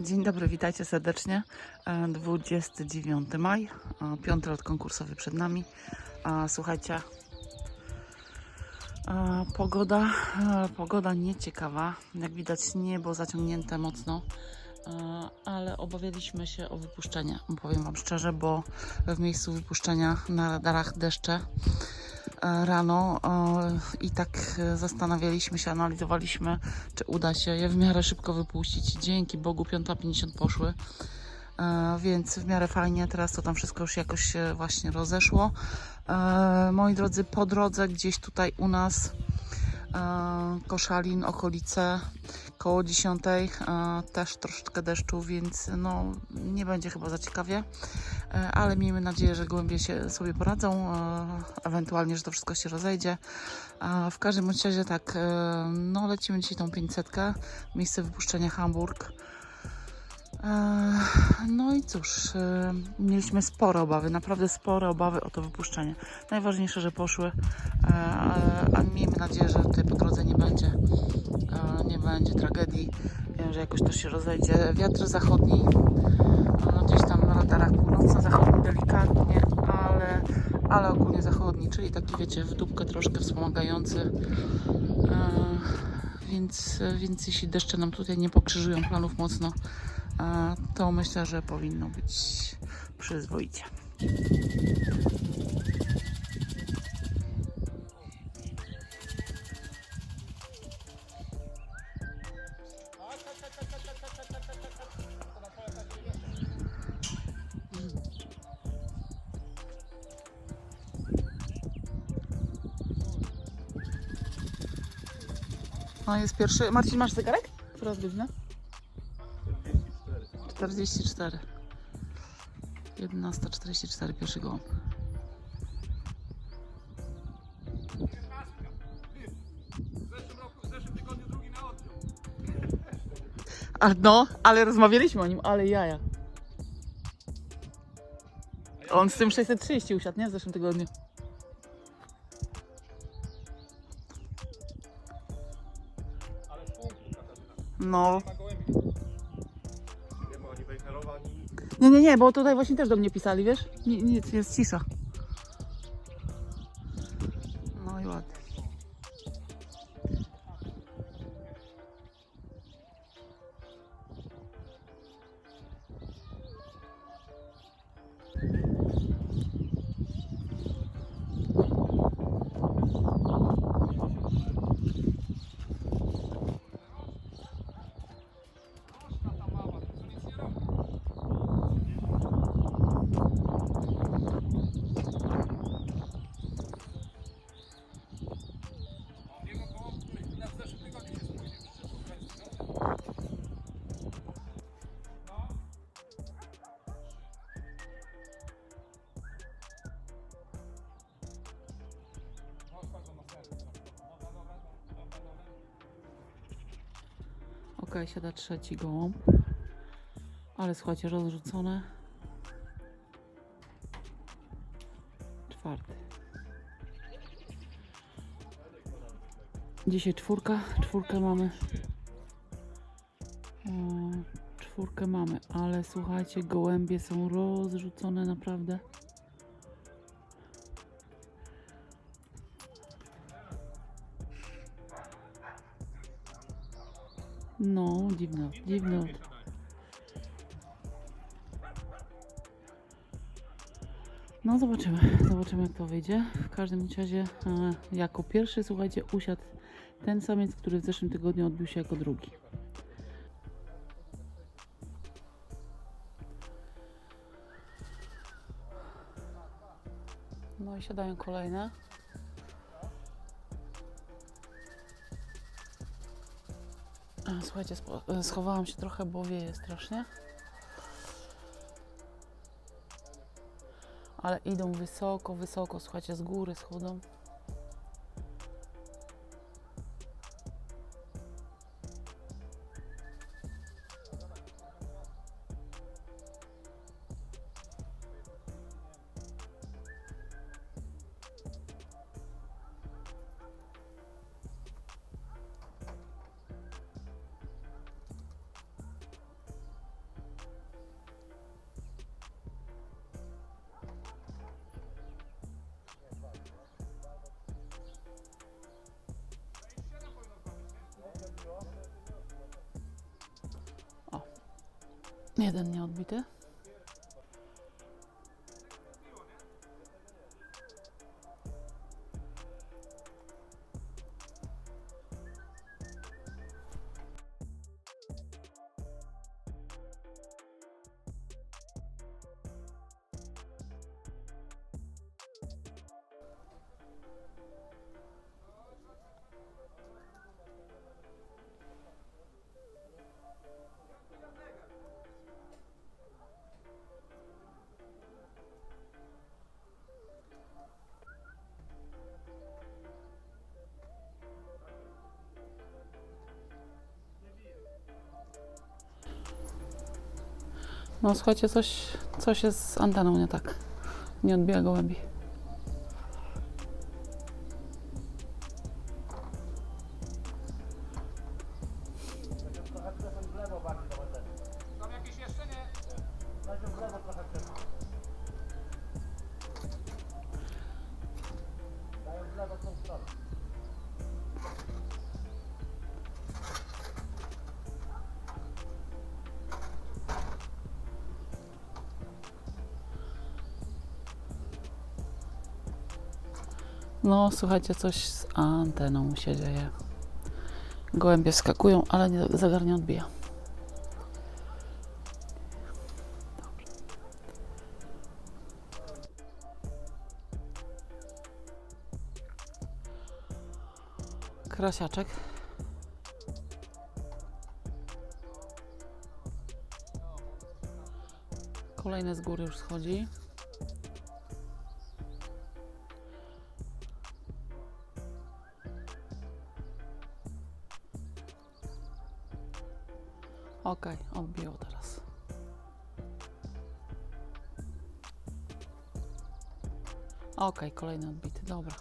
Dzień dobry, witajcie serdecznie. E, 29 maj, e, piąty lot konkursowy przed nami. E, Słuchajcie, e, pogoda, e, pogoda nieciekawa. Jak widać niebo zaciągnięte mocno, e, ale obawialiśmy się o wypuszczenie. Powiem Wam szczerze, bo w miejscu wypuszczenia na radarach deszcze e, rano e, i tak e, zastanawialiśmy się, analizowaliśmy, czy uda się je w miarę szybko wypuścić. Dzięki Bogu 5.50 poszły, e, więc w miarę fajnie. Teraz to tam wszystko już jakoś się właśnie rozeszło. E, Moi drodzy, po drodze gdzieś tutaj u nas e, Koszalin, okolice koło 10 e, też troszeczkę deszczu, więc no nie będzie chyba za ciekawie, E, ale miejmy nadzieję, że gołębie się sobie poradzą, e, ewentualnie, że to wszystko się rozejdzie. W każdym razie tak, e, no lecimy dzisiaj tą 500, miejsce wypuszczenia Hamburg. No i cóż, e, mieliśmy spore obawy, naprawdę spore obawy o to wypuszczenie. Najważniejsze, że poszły, e, a miejmy nadzieję, że tutaj po drodze nie będzie, e, nie będzie tragedii, Wiem, że jakoś to się rozejdzie. Wiatr zachodni, no gdzieś tam na radarach północno-zachodni delikatnie, ale, ale ogólnie zachodni, czyli taki wiecie, w dupkę troszkę wspomagający. E, więc, więc jeśli deszcze nam tutaj nie pokrzyżują planów mocno, to myślę, że powinno być przyzwoicie. No jest pierwszy. Marcin, masz zegarek? Która jest? 44. 11.44, pierwszy gołąb. A, no, ale rozmawialiśmy o nim, ale jaja. On z tym 630 usiadł, nie? W zeszłym tygodniu. No. Nie, nie, nie, bo tutaj właśnie też do mnie pisali, wiesz? Ni- Nic, jest cisza. Ok, siada trzeci gołąb. Ale słuchajcie, rozrzucone. Czwarty. Dzisiaj czwórka. Czwórkę mamy. O, czwórkę mamy, ale słuchajcie, gołębie są rozrzucone naprawdę. No, dziwne, dziwne. No zobaczymy, zobaczymy jak to wyjdzie. W każdym razie e, jako pierwszy, słuchajcie, usiadł ten samiec, który w zeszłym tygodniu odbił się jako drugi. No i siadają kolejne. Słuchajcie, e, schowałam się trochę, bo wieje strasznie. Ale idą wysoko, wysoko, słuchajcie, z góry schodzą. Jeden nieodbity. No słuchajcie, coś, coś jest z anteną nie tak. Nie odbija gołębi. No słuchajcie, coś z anteną się dzieje. Gołębie wskakują, ale nie, zegar nie odbija. Krasiaczek. Kolejny z góry już schodzi. Okej, odbiło teraz. Okej, kolejny odbity, dobra.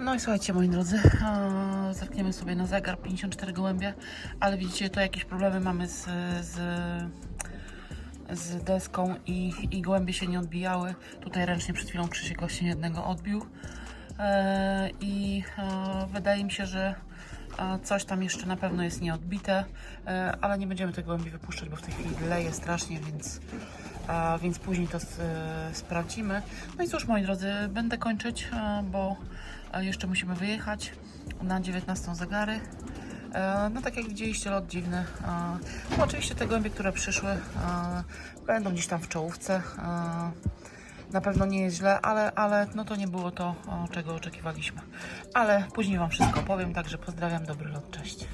No i słuchajcie, moi drodzy, zerkniemy sobie na zegar 54 gołębie, ale widzicie, to jakieś problemy mamy z, z, z deską i, i gołębie się nie odbijały. Tutaj ręcznie przed chwilą Krzysiek właśnie jednego odbił e, i e, wydaje mi się, że e, coś tam jeszcze na pewno jest nieodbite, ale nie będziemy tych gołębi wypuszczać, bo w tej chwili leje strasznie, więc więc później to sprawdzimy. No i cóż, moi drodzy, będę kończyć, bo jeszcze musimy wyjechać. na 19 zegary. E, No tak jak widzieliście, lot dziwny. E, No, oczywiście te gołębie, które przyszły, e, będą gdzieś tam w czołówce. Na pewno nie jest źle, ale, ale no to nie było to, czego oczekiwaliśmy. Ale później Wam wszystko powiem, także pozdrawiam, dobry lot, cześć.